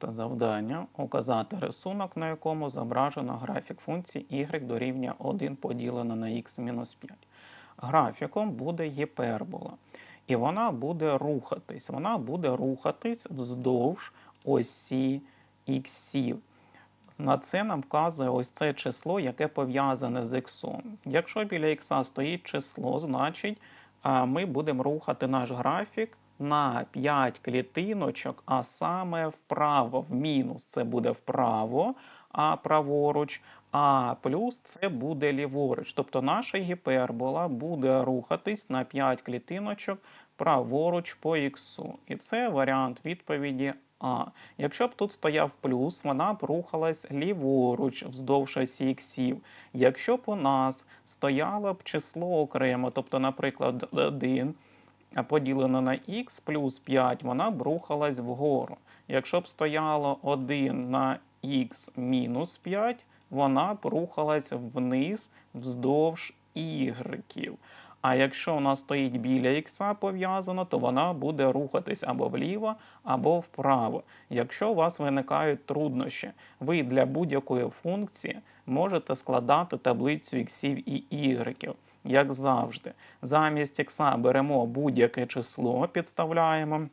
Завдання указати рисунок, на якому зображено графік функції y дорівнює 1 поділено на x мінус 5. Графіком буде гіпербола. І вона буде рухатись. Вона буде рухатись вздовж осі іксів. На це нам вказує ось це число, яке пов'язане з іксом. Якщо біля ікса стоїть число, значить ми будемо рухати наш графік на 5 клітиночок, а саме вправо, в мінус це буде вправо, а праворуч, а плюс це буде ліворуч. Тобто наша гіпербола буде рухатись на 5 клітиночок праворуч по іксу. І це варіант відповіді А. Якщо б тут стояв плюс, вона б рухалась ліворуч вздовж осі іксів. Якщо б у нас стояло б число окремо, тобто, наприклад, 1, а поділено на х плюс 5, вона б рухалась вгору. Якщо б стояло 1 на х мінус 5, вона б рухалась вниз вздовж ігреків. А якщо вона стоїть біля ікса пов'язано, то вона буде рухатись або вліво, або вправо. Якщо у вас виникають труднощі, ви для будь-якої функції можете складати таблицю іксів і ігреків як завжди. Замість ікса беремо будь-яке число, підставляємо.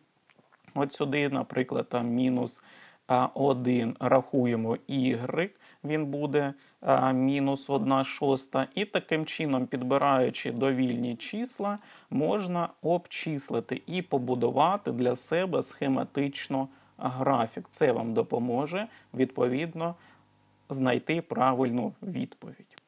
От сюди, наприклад, там мінус 1 рахуємо y, він буде мінус 1 шоста. І таким чином, підбираючи довільні числа, можна обчислити і побудувати для себе схематично графік. Це вам допоможе відповідно знайти правильну відповідь.